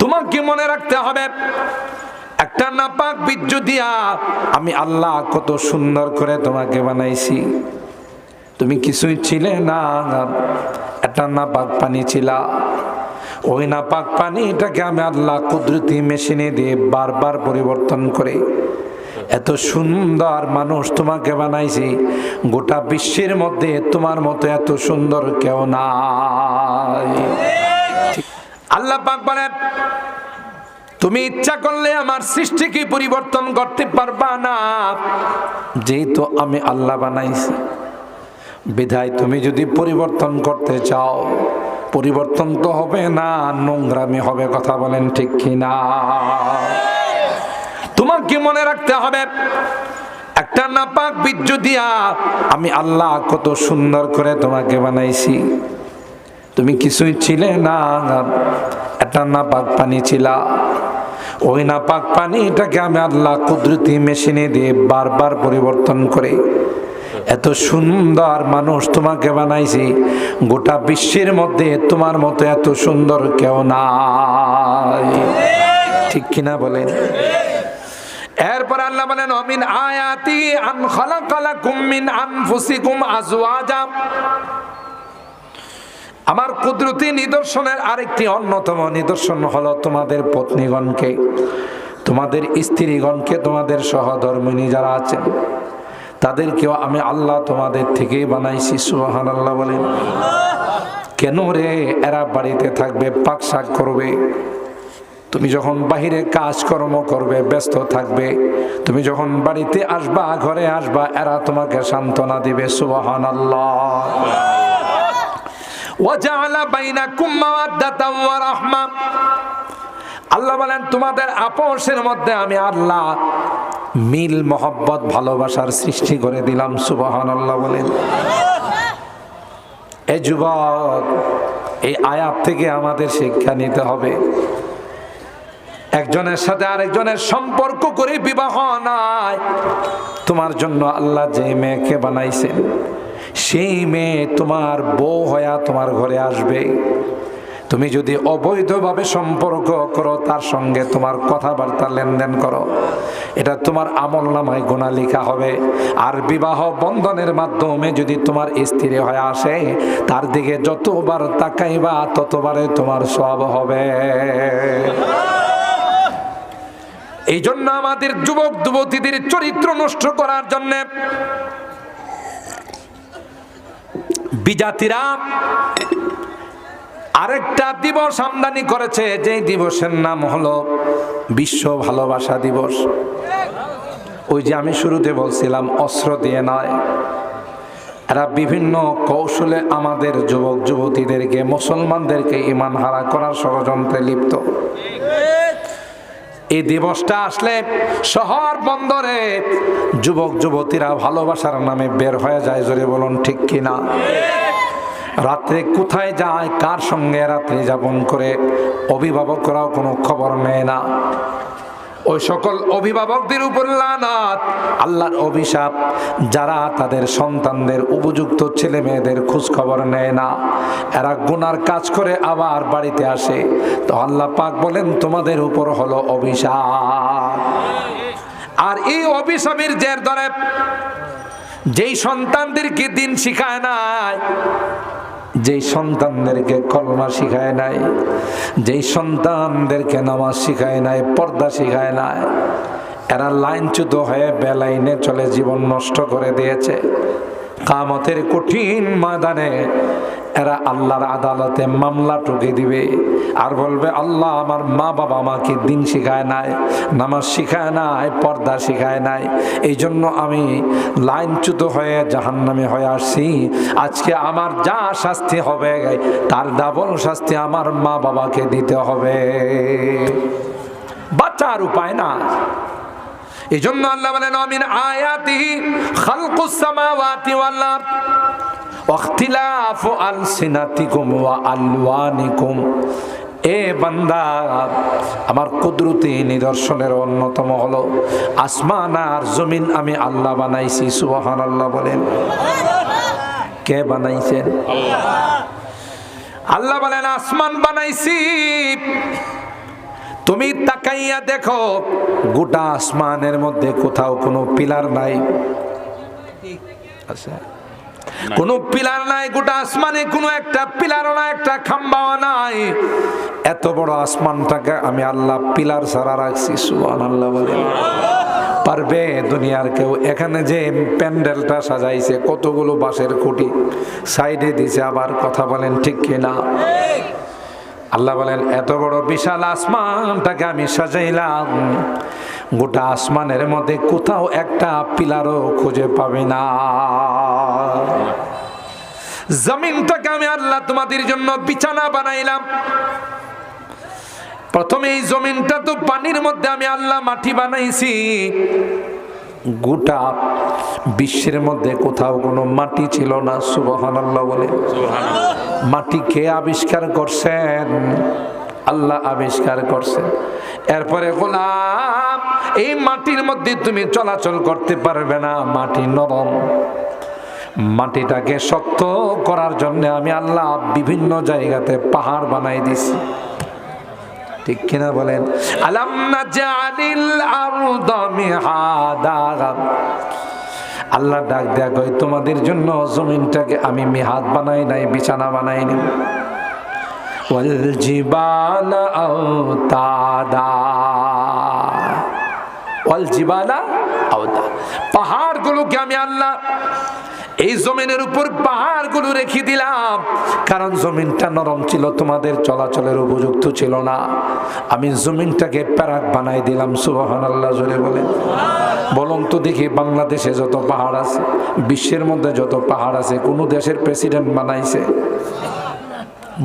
তোমাকে মনে রাখতে হবে, একটা নাপাক বীর্য দিয়া আমি আল্লাহ কত সুন্দর করে তোমাকে বানাইছি। তুমি কিছুই ছিলে না, একটা নাপাক পানি ছিলা। ওই নাপাক পানিটাকে আমি আল্লাহ কুদরতি মেশিনে দিয়ে বারবার পরিবর্তন করে এত সুন্দর মানুষ তোমাকে বানাইছি, গোটা বিশ্বের মধ্যে তোমার মতো এত সুন্দর কেউ নাই। আল্লাহ পাক বলেন তুমি ইচ্ছা করলে আমার সৃষ্টিকে পরিবর্তন করতে পারবা না। যেহেতু আমি আল্লাহ বানাইছি, বিধায় তুমি যদি পরিবর্তন করতে চাও, পরিবর্তন তো হবে না, নোংরামি হবে, কথা বলেন ঠিক কিনা? তোমাকে মনে রাখতে হবে, একটা নাপাক বীর্য দিয়া আমি আল্লাহ কত সুন্দর করে তোমাকে বানাইছি। তুমি কিছুই ছিলে না, একটা নাপাক পানি ছিলা। ওই নাপাক পানিটাকে আমি আল্লাহ কুদরতি মেশিনে দিয়ে বারবার পরিবর্তন করে। এত সুন্দর মানুষ তোমাকে বানাইছি, গোটা বিশ্বের মধ্যে তোমার মতো এত সুন্দর কেউ নাই। ঠিক কিনা বলেন? এরপর আল্লাহ বলেন, অমিন আয়াতি আন খালাকালাকুম মিন আনফুসিকুম আজওয়াজা। আমার কুদরতি নিদর্শনের আরেকটি অন্যতম নিদর্শন হলো তোমাদের পত্নীগণকে, তোমাদের স্ত্রীগণকে, তোমাদের সহধর্মিনী যারা আছেন, তাদেরকেও আমি আল্লাহ তোমাদের থেকেই বানাইছি সুহান আল্লাহ বলেন কেন রে এরা বাড়িতে থাকবে, পাক শাক করবে? তুমি যখন বাহিরে কাজকর্ম করবে, ব্যস্ত থাকবে, তুমি যখন বাড়িতে আসবা, ঘরে আসবা, এরা তোমাকে সান্ত্বনা দিবে সুবাহান আল্লাহ আল্লাহ বলেন, তোমাদের আপোষের মধ্যে আমি আল্লাহ মিল, মোহব্বত, ভালোবাসার সৃষ্টি করে দিলাম। সুবহান আল্লাহ বলেন। এ যুবক, এই আয়াত থেকে আমাদের শিক্ষা নিতে হবে। একজনের সাথে আরেকজনের সম্পর্ক করে বিবাহ নাই। তোমার জন্য আল্লাহ যে মেয়েকে বানাইছেন সেই মেয়ে তোমার বউ হয়া তোমার ঘরে আসবে। তুমি যদি অবৈধভাবে সম্পর্ক করো, তার সঙ্গে তোমার কথাবার্তা লেনদেন করো। এটা তোমার আমল নামায় গোনা হবে। আর বিবাহ বন্ধনের মাধ্যমে যদি তোমার স্ত্রী হয়ে আসে, তার দিকে যতবার তাকাইবা, ততবারে তোমার সব হবে। এই জন্য আমাদের যুবক যুবতীদের চরিত্র নষ্ট করার জন্য বিজাতিরা আরেকটা দিবস আমদানি করেছে, যেই দিবসের নাম হলো বিশ্ব ভালোবাসা দিবস। ওই যে আমি শুরুতে বলছিলাম, অস্ত্র দিয়ে নয়। এরা বিভিন্ন কৌশলে আমাদের যুবক যুবতীদেরকে মুসলমানদেরকে ইমান হারা করার ষড়যন্ত্রে লিপ্ত। এই দিবসটা আসলে শহর বন্দরে যুবক, যুবতীরা ভালোবাসার নামে বের হয়ে যায়, জোরে বলুন ঠিক কিনা? রাত্রে কোথায় যায়, কার সঙ্গে রাত্রি যাপন করে, অভিভাবকরাও কোনো খবর নেয় না। ওই সকল অভিভাবকদের উপর লানাত। আল্লাহর অভিশাপ, যারা তাদের সন্তানদের উপযুক্ত ছেলে মেয়েদের খোঁজ খবর নেয় না, এরা গুনার কাজ করে আবার বাড়িতে আসে। তো আল্লাহ পাক বলেন, তোমাদের উপর হলো অভিশাপ। আর এই অভিশাপের জের ধরে, যেই সন্তানদেরকে দিন শিখায় নাই যেই সন্তানদেরকে কলমা শিখায় নাই, যেই সন্তানদেরকে নামাজ শিখায় নাই, পর্দা শিখায় নাই, এরা লাইনচ্যুত হয়ে বেলাইনে চলে জীবন নষ্ট করে দিয়েছে। কামতের কঠিন ময়দানে এরা আল্লাহর আদালতে মামলা টুকে দিবে আর বলবে, আল্লাহ আমার মা বাবা আমাকে দিন শিখায় নাই, নামাজ শিখায় নাই, পর্দা শিখায় নাই। এই জন্য আমি লাইনচ্যুত হয়ে জাহান্নামে হয়ে আসছি। আজকে আমার যা শাস্তি হবে, তার ডাবল শাস্তি আমার মা বাবাকে দিতে হবে। বাচ্চার উপায় না। এই জন্য আল্লাহ বলেন, আমিন আয়াতি খালকুস সামাওয়াতি ওয়াল আলসিনাতিকুম ওয়া আলওয়ানিকুম। এ বান্দা, আমার কুদরতি নিদর্শনের অন্যতম হলো আসমান আর জমিন আমি আল্লাহ বানাইছি সুবহান আল্লাহ বলেন। কে বানাইছেন? আল্লাহ বলেন, আসমান বানাইছি। তুমি তাকাইয়া দেখো, গোটা আসমানের মধ্যে কোথাও কোনো পিলার নাই। আচ্ছা কোনো পিলার নাই গোটা আসমানে কোনো একটা পিলারও না একটা খাম্বাও নাই। এত বড় আসমানটাকে আমি আল্লাহ পিলার ছাড়া রাখছি সুবান আল্লাহ পারবে দুনিয়ার কেউ? এখানে যে প্যান্ডেলটা সাজাইছে কতগুলো বাঁশের খুঁটি। সাইডে দিছে আবার কথা বলেন ঠিক কিনা আল্লাহ বলেন এত বড় বিশাল আসমানটাকে আমি সাজাইলাম। গোটা আসমানের মধ্যে কোথাও একটা পিলারও খুঁজে পাবে না। জমিনটাকে আমি আল্লাহ তোমাদের জন্য বিছানা বানাইলাম। প্রথমে এই জমিনটা তো পানির মধ্যে আমি আল্লাহ মাটি বানাইছি। গোটা বিশ্বের মধ্যে কোথাও কোনো মাটি ছিল না সুবহান আল্লাহ বলে মাটি কে আবিষ্কার করছেন? আল্লাহ আবিষ্কার করছেন এরপরে গোলাম, এই মাটির মধ্যে তুমি চলাচল করতে পারবে না, মাটি নরম। মাটিটাকে শক্ত করার জন্য আমি আল্লাহ বিভিন্ন জায়গাতে পাহাড় বানাই দিছি। ঠিক কিনা বলেন? আলাম আল্লাহ ডাক দেয়া কই তোমাদের জন্য জমিনটাকে আমি মিহাদ বানাই নাই, বিছানা বানাই নি আওতাদা। ওয়াল জিবালা আওতা। পাহাড়গুলোকে আমি আল্লাহ এই জমিনের উপর পাহাড়গুলো রেখে দিলাম। কারণ জমিনটা নরম ছিল, তোমাদের চলাচলের উপযুক্ত ছিল না। আমি জমিনটাকে প্যারাক বানাই দিলাম সুবহান আল্লাহ জোরে বলে বলুন তো দেখি বাংলাদেশে যত পাহাড় আছে, বিশ্বের মধ্যে যত পাহাড় আছে, কোন দেশের প্রেসিডেন্ট বানাইছে?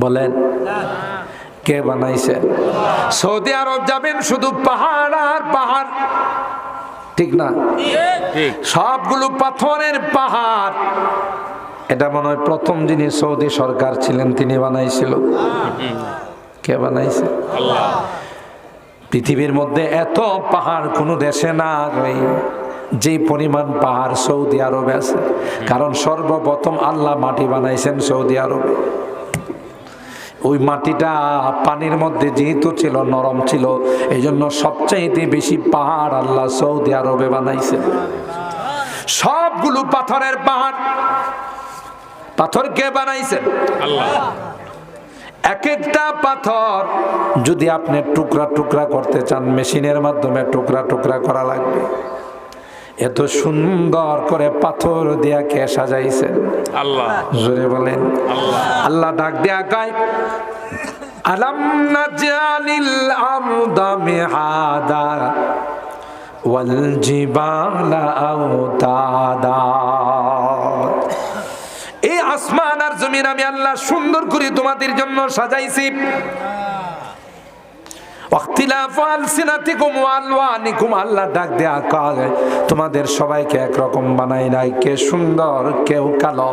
বলেন কে বানাইছে? সৌদি আরব যাবেন শুধু পাহাড় আর পাহাড়। ঠিক না? সবগুলো পাথরের পাহাড়। এটা মনে হয় প্রথম যিনি সৌদি সরকার ছিলেন তিনি বানাইছিল। কে বানাইছে? পৃথিবীর মধ্যে এত পাহাড় কোনো দেশে না যে পরিমাণ পাহাড় সৌদি আরবে আছে। কারণ সর্বপ্রথম আল্লাহ মাটি বানাইছেন সৌদি আরবে। ওই মাটিটা পানির মধ্যে যেহেতু ছিল নরম ছিল এই জন্য সবচাইতে বেশি পাহাড় আল্লাহ সৌদি আরবে বানাইছে। সবগুলো পাথরের পাহাড়। পাথর কে বানাইছে? আল্লাহ। এক একটা পাথর যদি আপনি টুকরা টুকরা করতে চান মেশিনের মাধ্যমে টুকরা টুকরা করা লাগবে। এত সুন্দর করে পাথর দিয়া কে সাজাইছে? আল্লাহ। জোরে বলেন। আল্লাহ। ডাক দেয়া গায় আলাম নাজালিল আরদা মিহাদা ওয়াল জিবালা আওতাদা? এই আসমান আর জমিন আমি আল্লাহ সুন্দর করে তোমাদের জন্য সাজাইছি। আল্লাহ ডাক দেয়া তোমাদের সবাইকে একরকম বানাই নাই কে সুন্দর কেউ কালো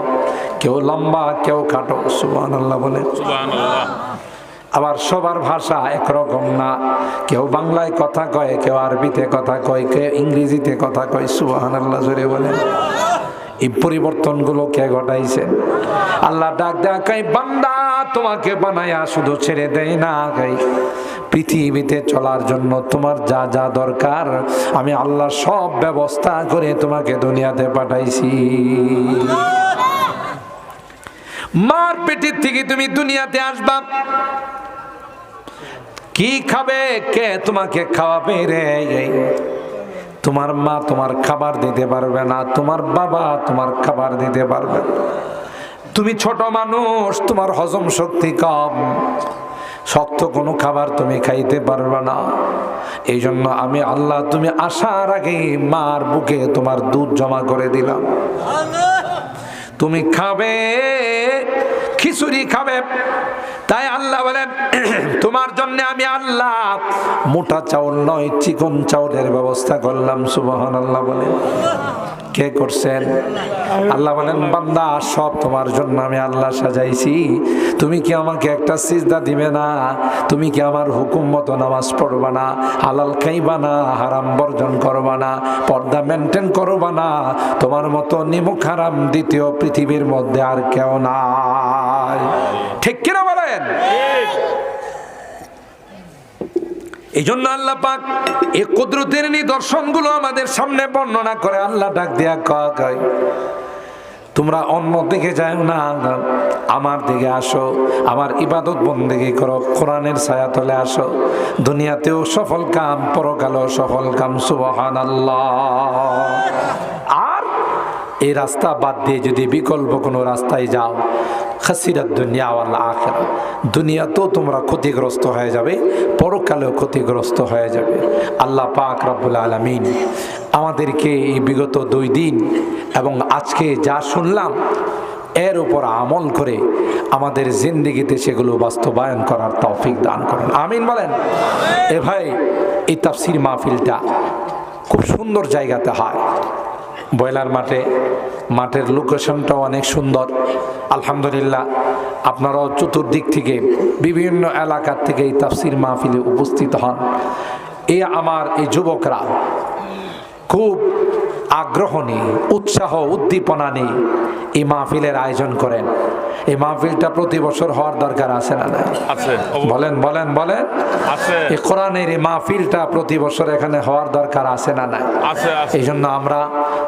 কেউ লম্বা কেউ খাটো। সুবহানাল্লাহ বলে। সুবহানাল্লাহ। আবার সবার ভাষা একরকম না। কেউ বাংলায় কথা কয় কেউ আরবিতে কথা কয় কেউ ইংরেজিতে কথা কয় সুবাহ সুবহানাল্লাহ জোরে বলে। এই পরিবর্তনগুলো কে ঘটাইছে? আল্লাহ ডাক ডাকাই বান্দা, তোমাকে বানায়া শুধু ছেড়ে দেয় না গাই পৃথিবীতে চলার জন্য তোমার যা যা দরকার, আমি আল্লাহ সব ব্যবস্থা করে তোমাকে দুনিয়াতে পাঠাইছি। মার পেটের থেকে তুমি দুনিয়াতে আসবা। কি খাবে? কে তোমাকে খাওয়াবে রে? তোমার মা তোমার খাবার দিতে পারবে না, তোমার বাবা তোমার খাবার দিতে পারবে। তুমি ছোট মানুষ, তোমার হজম শক্তি কম। শক্ত কোনো খাবার তুমি খাইতে পারবে না। এই জন্য আমি আল্লাহ, তুমি আসার আগে মার বুকে তোমার দুধ জমা করে দিলাম। তুমি খাবে, খিচুড়ি খাবে তাই আল্লাহ বলেন, তোমার জন্য আমি আল্লাহ মোটা চাউল নয়, চিকন চাউলের ব্যবস্থা করলাম সুবহান আল্লাহ বলেন কে করছেন? আল্লাহ বলেন, বান্দা, সব তোমার জন্য আমি আল্লাহ সাজাইছি। তুমি কি আমাকে একটা সিজদা দিবে না? তুমি কি আমার হুকুম মতো নামাজ পড়বা না? হালাল খাইবা না? হারাম বর্জন করবা না? পর্দা মেনটেন করবা না? তোমার মতো নিমুখ হারাম দ্বিতীয় পৃথিবীর মধ্যে আর কেউ নাই। ঠিক কিনা বলেন এই জন্য আল্লাহ পাক এই কুদরতের নিদর্শনগুলো আমাদের সামনে বর্ণনা করে আল্লাহ ডাক দেয়া কয় তোমরা অন্য দিকে যাও না আমার দিকে আসো, আমার ইবাদত বন্দেগি করো, কোরআনের ছায়া তলে আসো, দুনিয়াতেও সফল কাম, পরকালেও সফল কাম সুবহান আর এই রাস্তা বাদ দিয়ে যদি বিকল্প কোনো রাস্তায় যাও, খাসিরাত দুনিয়া ওয়াল আখেরা দুনিয়াতেও তোমরা ক্ষতিগ্রস্ত হয়ে যাবে, পরকালেও ক্ষতিগ্রস্ত হয়ে যাবে। আল্লাহ পাক রব্বুল আলমিন আমাদেরকে এই বিগত দুই দিন এবং আজকে যা শুনলাম, এর উপর আমল করে আমাদের জিন্দিগিতে সেগুলো বাস্তবায়ন করার তৌফিক দান করেন। আমিন বলেন। এ ভাই, এই তাফসির মাহফিলটা খুব সুন্দর জায়গাতে হয়। বয়লার মাঠে মাঠের লোকেশনটাও অনেক সুন্দর। আলহামদুলিল্লাহ আপনারাও চতুর্দিক থেকে বিভিন্ন এলাকার থেকে এই তাফসির মাহফিলে উপস্থিত হন। এ আমার এই যুবকরা খুব আগ্রহ নিয়ে উৎসাহ উদ্দীপনা নিয়ে এই মাহফিলের আয়োজন করেন। এই মাহফিলটা প্রতি বছর হওয়ার দরকার আছে না আছে বলেন বলেন বলেন। আছে। এই কোরআনের এই মাহফিলটা প্রতি বছর এখানে হওয়ার দরকার আছে না না আছে এই জন্য আমরা